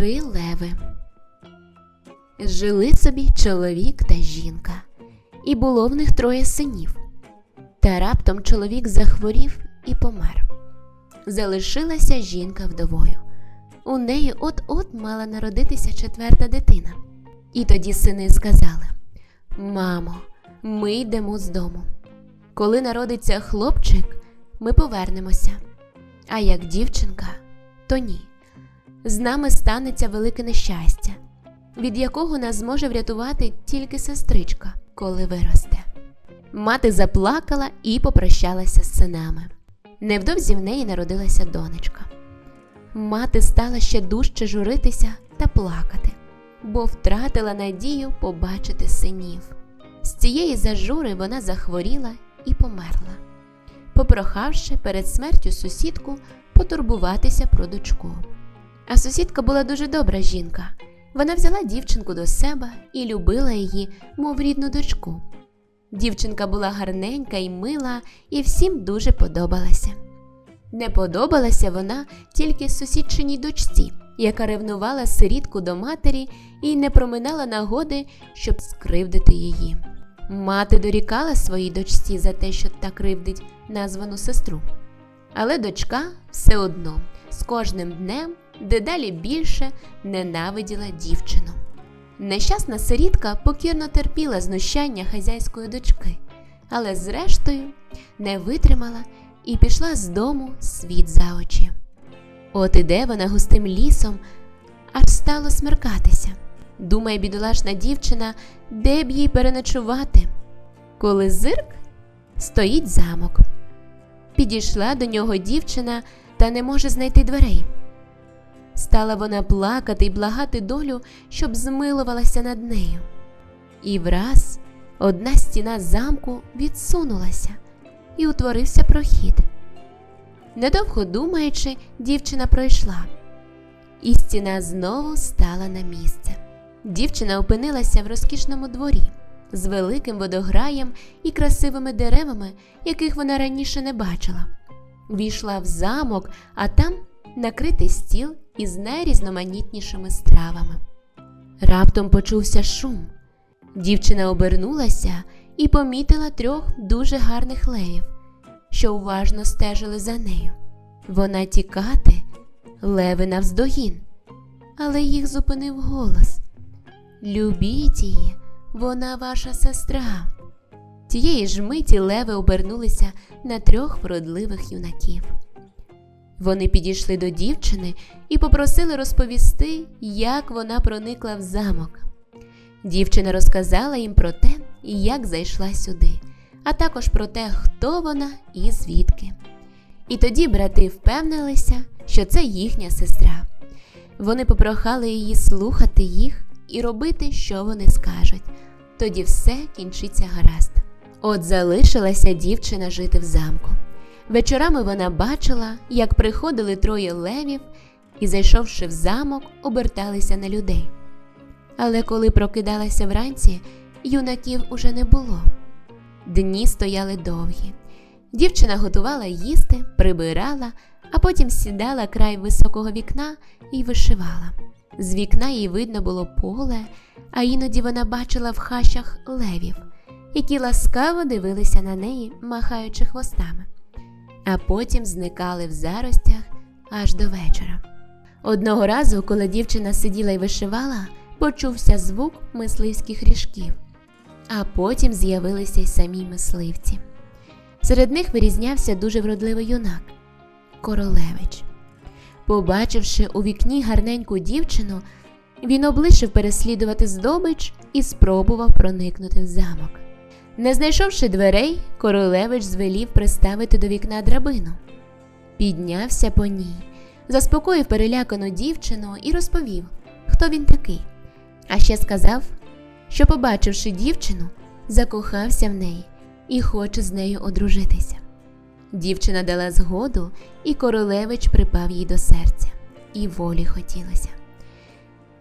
Три леви. Жили собі чоловік та жінка, і було в них троє синів. Та раптом чоловік захворів і помер. Залишилася жінка вдовою. У неї от-от мала народитися четверта дитина. І тоді сини сказали: Мамо, ми йдемо з дому. Коли народиться хлопчик, ми повернемося. А як дівчинка, то ні. З нами станеться велике нещастя, від якого нас зможе врятувати тільки сестричка, коли виросте. Мати заплакала і попрощалася з синами. Невдовзі в неї народилася донечка. Мати стала ще дужче журитися та плакати, бо втратила надію побачити синів. З цієї зажури вона захворіла і померла, попрохавши перед смертю сусідку потурбуватися про дочку. А сусідка була дуже добра жінка. Вона взяла дівчинку до себе і любила її, мов рідну дочку. Дівчинка була гарненька і мила, і всім дуже подобалася. Не подобалася вона тільки сусідчиній дочці, яка ревнувала сирітку до матері і не проминала нагоди, щоб скривдити її. Мати дорікала своїй дочці за те, що так кривдить названу сестру. Але дочка все одно з кожним днем дедалі більше ненавиділа дівчину. Нещасна сирітка покірно терпіла знущання хазяйської дочки, але зрештою не витримала і пішла з дому світ за очі. От іде вона густим лісом, аж стало смеркатися. Думає бідолашна дівчина, де б їй переночувати. Коли зирк стоїть замок. Підійшла до нього дівчина та не може знайти дверей. Стала вона плакати й благати долю, щоб змилувалася над нею. І враз одна стіна замку відсунулася, і утворився прохід. Недовго думаючи, дівчина пройшла, і стіна знову стала на місце. Дівчина опинилася в розкішному дворі з великим водограєм і красивими деревами, яких вона раніше не бачила. Війшла в замок, а там накритий стіл із найрізноманітнішими стравами. Раптом почувся шум. Дівчина обернулася і помітила трьох дуже гарних левів, що уважно стежили за нею. Вона тікати, леви навздогін, але їх зупинив голос. Любіть її, вона ваша сестра. Тієї ж миті леви обернулися на трьох вродливих юнаків. Вони підійшли до дівчини і попросили розповісти, як вона проникла в замок. Дівчина розказала їм про те, як зайшла сюди, а також про те, хто вона і звідки. І тоді брати впевнилися, що це їхня сестра. Вони попрохали її слухати їх і робити, що вони скажуть. Тоді все кінчиться гаразд. От залишилася дівчина жити в замку. Вечорами вона бачила, як приходили троє левів і, зайшовши в замок, оберталися на людей. Але коли прокидалася вранці, юнаків уже не було. Дні стояли довгі. Дівчина готувала їсти, прибирала, а потім сідала край високого вікна і вишивала. З вікна їй видно було поле, а іноді вона бачила в хащах левів, які ласкаво дивилися на неї, махаючи хвостами, а потім зникали в заростях аж до вечора. Одного разу, коли дівчина сиділа й вишивала, почувся звук мисливських ріжків, а потім з'явилися й самі мисливці. Серед них вирізнявся дуже вродливий юнак Королевич. Побачивши у вікні гарненьку дівчину, він облишив переслідувати здобич і спробував проникнути в замок. Не знайшовши дверей, королевич звелів приставити до вікна драбину. Піднявся по ній, заспокоїв перелякану дівчину і розповів, хто він такий. А ще сказав, що, побачивши дівчину, закохався в неї і хоче з нею одружитися. Дівчина дала згоду, і королевич припав їй до серця, і волі хотілося.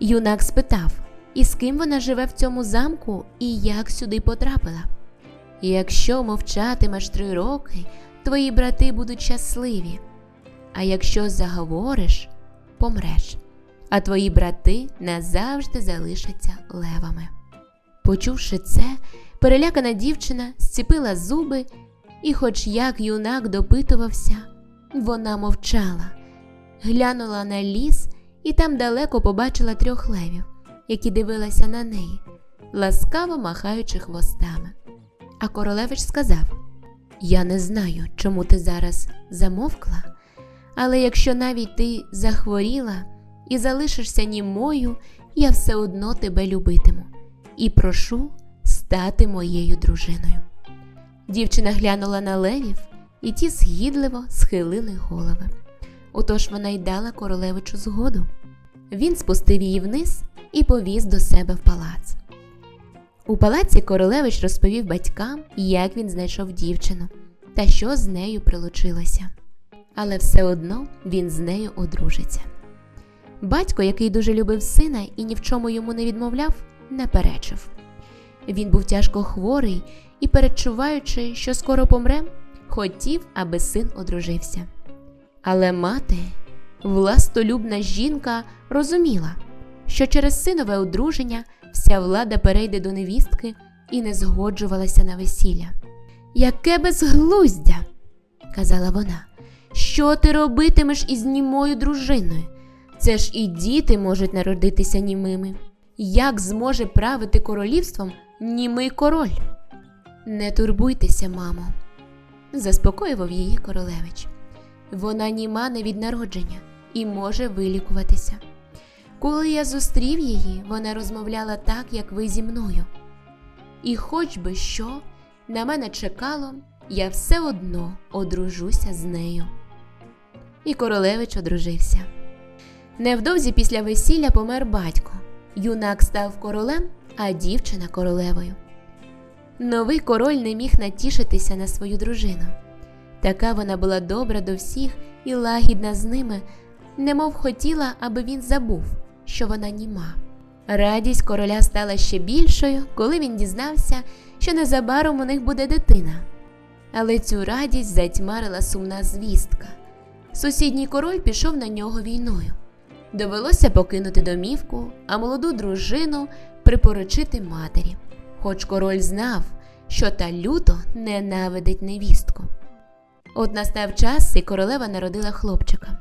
Юнак спитав, з ким вона живе в цьому замку і як сюди потрапила. Якщо мовчатимеш три роки, твої брати будуть щасливі, а якщо заговориш, помреш. а твої брати назавжди залишаться левами. Почувши це, перелякана дівчина зціпила зуби, і, хоч як юнак допитувався, вона мовчала, глянула на ліс і там далеко побачила трьох левів, які дивилися на неї, ласкаво махаючи хвостами. А королевич сказав: Я не знаю, чому ти зараз замовкла, але якщо навіть ти захворіла і залишишся німою, я все одно тебе любитиму і прошу стати моєю дружиною. Дівчина глянула на левів, і ті згідливо схилили голови. Отож вона й дала королевичу згоду. Він спустив її вниз і повіз до себе в палац. У палаці королевич розповів батькам, як він знайшов дівчину та що з нею прилучилося. Але все одно він з нею одружиться. Батько, який дуже любив сина і ні в чому йому не відмовляв, не перечив. Він був тяжко хворий і, передчуваючи, що скоро помре, хотів, аби син одружився. Але мати, властолюбна жінка, розуміла, що через синове одруження вся влада перейде до невістки і не згоджувалася на весілля. Яке безглуздя, казала вона, що ти робитимеш із німою дружиною? Це ж і діти можуть народитися німими. Як зможе правити королівством німий король? Не турбуйтеся, мамо, заспокоював її королевич. Вона німа не від народження і може вилікуватися. Коли я зустрів її, вона розмовляла так, як ви зі мною. І хоч би що на мене чекало, я все одно одружуся з нею. І королевич одружився. Невдовзі після весілля помер батько. Юнак став королем, а дівчина королевою. Новий король не міг натішитися на свою дружину. Така вона була добра до всіх і лагідна з ними, немов хотіла, аби він забув, що вона німа. Радість короля стала ще більшою, коли він дізнався, що незабаром у них буде дитина. Але цю радість затьмарила сумна звістка. Сусідній король пішов на нього війною. Довелося покинути домівку, а молоду дружину припоручити матері, хоч король знав, що та люто ненавидить невістку. От настав час, і королева народила хлопчика.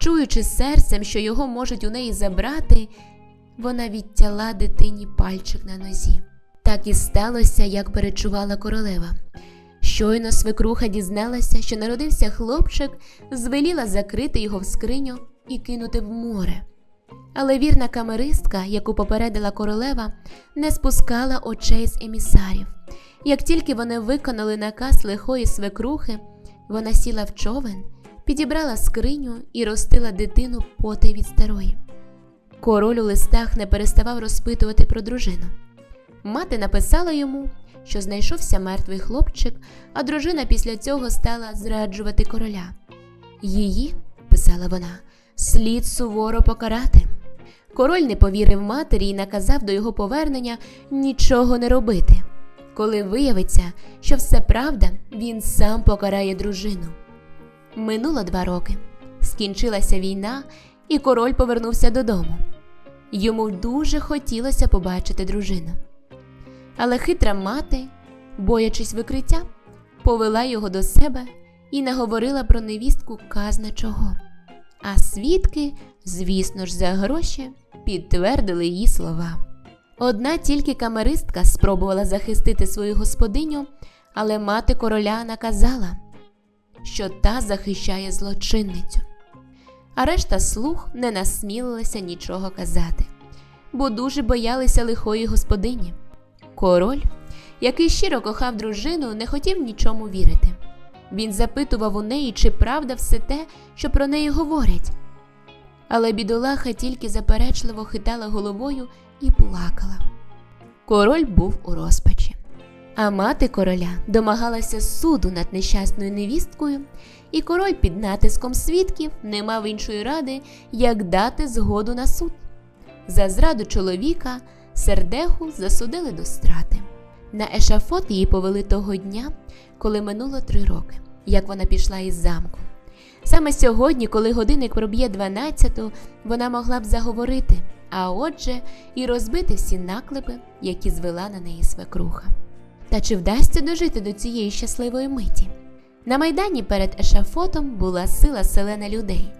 Чуючи серцем, що його можуть у неї забрати, вона відтяла дитині пальчик на нозі. Так і сталося, як перечувала королева. Щойно свекруха дізналася, що народився хлопчик, звеліла закрити його в скриню і кинути в море. Але вірна камеристка, яку попередила королева, не спускала очей з емісарів. Як тільки вони виконали наказ лихої свекрухи, вона сіла в човен, підібрала скриню і ростила дитину потай від старої. Король у листах не переставав розпитувати про дружину. Мати написала йому, що знайшовся мертвий хлопчик, а дружина після цього стала зраджувати короля. Її, писала вона, слід суворо покарати. Король не повірив матері і наказав до його повернення нічого не робити. Коли виявиться, що все правда, він сам покарає дружину. Минуло два роки. Скінчилася війна, і король повернувся додому. Йому дуже хотілося побачити дружину. Але хитра мати, боячись викриття, повела його до себе і наговорила про невістку казна чого. А свідки, звісно ж, за гроші підтвердили її слова. Одна тільки камеристка спробувала захистити свою господиню, але мати короля наказала, що та захищає злочинницю. А решта слуг не насмілилися нічого казати, бо дуже боялися лихої господині. Король, який щиро кохав дружину, не хотів нічому вірити. Він запитував у неї, чи правда все те, що про неї говорять. Але бідолаха тільки заперечливо хитала головою і плакала. Король був у розпачі, а мати короля домагалася суду над нещасною невісткою, і король під натиском свідків не мав іншої ради, як дати згоду на суд. За зраду чоловіка сердеху засудили до страти. На ешафот її повели того дня, коли минуло три роки, як вона пішла із замку. Саме сьогодні, коли годинник проб'є 12, вона могла б заговорити, а отже, і розбити всі наклепи, які звела на неї свекруха. Та чи вдасться дожити до цієї щасливої миті? На майдані перед ешафотом була сила селена людей.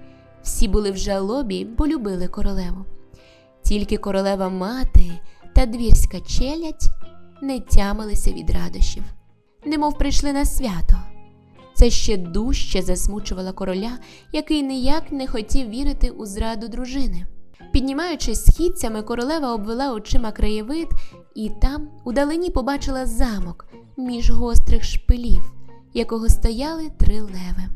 Всі були в жалобі, бо любили королеву. Тільки королева мати та двірська челядь не тямилися від радощів, немов прийшли на свято. Це ще дужче засмучувало короля, який ніяк не хотів вірити у зраду дружини. Піднімаючись східцями, королева обвела очима краєвид і там удалині побачила замок між гострих шпилів, якого стояли три леви.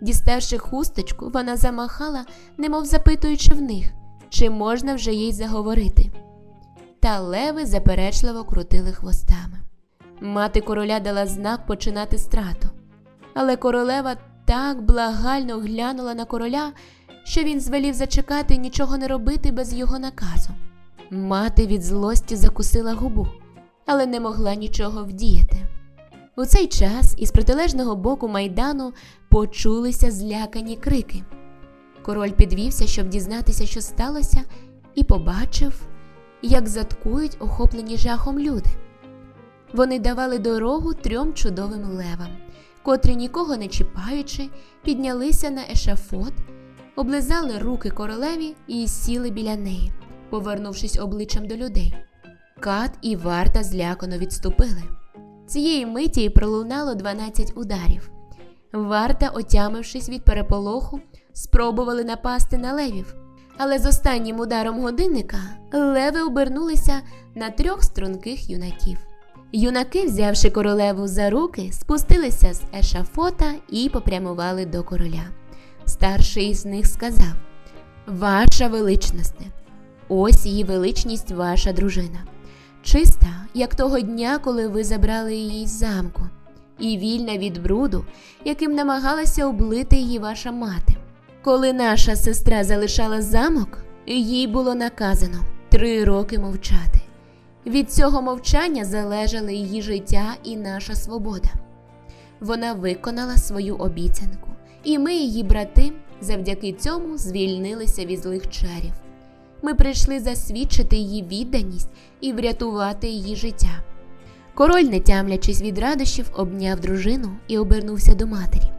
Діставши хусточку, вона замахала, немов запитуючи в них, чи можна вже їй заговорити. Та леви заперечливо крутили хвостами. Мати короля дала знак починати страту. Але королева так благально глянула на короля, що він звелів зачекати і нічого не робити без його наказу. Мати від злості закусила губу, але не могла нічого вдіяти. У цей час із протилежного боку майдану почулися злякані крики. Король підвівся, щоб дізнатися, що сталося, і побачив, як заткують охоплені жахом люди. Вони давали дорогу трьом чудовим левам, котрі, нікого не чіпаючи, піднялися на ешафот, облизали руки королеві і сіли біля неї, повернувшись обличчям до людей. Кат і варта злякано відступили. Цієї миті пролунало 12 ударів. Варта, отямившись від переполоху, спробували напасти на левів. Але з останнім ударом годинника леви обернулися на трьох струнких юнаків. Юнаки, взявши королеву за руки, спустилися з ешафота і попрямували до короля. Старший з них сказав: Ваша величність, ось її величність, ваша дружина. Чиста, як того дня, коли ви забрали її з замку, і вільна від бруду, яким намагалася облити її ваша мати. Коли наша сестра залишала замок, їй було наказано три роки мовчати. Від цього мовчання залежали її життя і наша свобода. Вона виконала свою обіцянку, і ми, її брати, завдяки цьому звільнилися від злих чарів. Ми прийшли засвідчити її відданість і врятувати її життя. Король, не тямлячись від радощів, обняв дружину і обернувся до матері.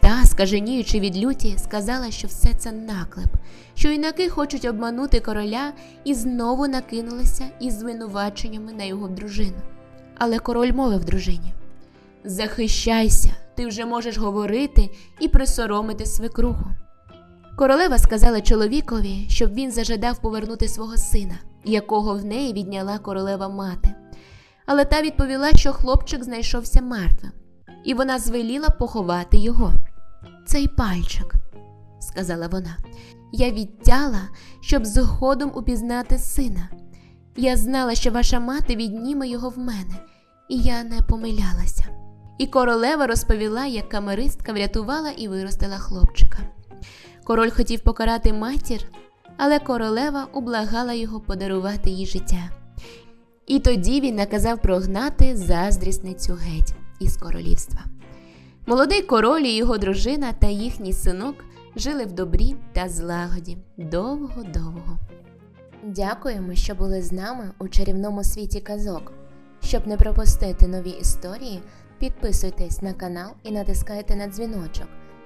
Та, скаженіючи від люті, сказала, що все це наклеп, що юнаки хочуть обманути короля і знову накинулися із звинуваченнями на його дружину. Але король мовив дружині: Захищайся, ти вже можеш говорити і присоромити свекруху. Королева сказала чоловікові, щоб він зажадав повернути свого сина, якого в неї відняла королева мати. Але та відповіла, що хлопчик знайшовся мертвим, і вона звеліла поховати його. Цей пальчик, сказала вона, я відтяла, щоб згодом упізнати сина. Я знала, що ваша мати відніме його в мене, і я не помилялася. І королева розповіла, як камеристка врятувала і виростила хлопчика. Король хотів покарати матір, але королева ублагала його подарувати їй життя. І тоді він наказав прогнати заздрісницю геть із королівства. Молодий король і його дружина та їхній синок жили в добрі та злагоді довго-довго. Дякуємо, що були з нами у чарівному світі казок. Щоб не пропустити нові історії, підписуйтесь на канал і натискайте на дзвіночок.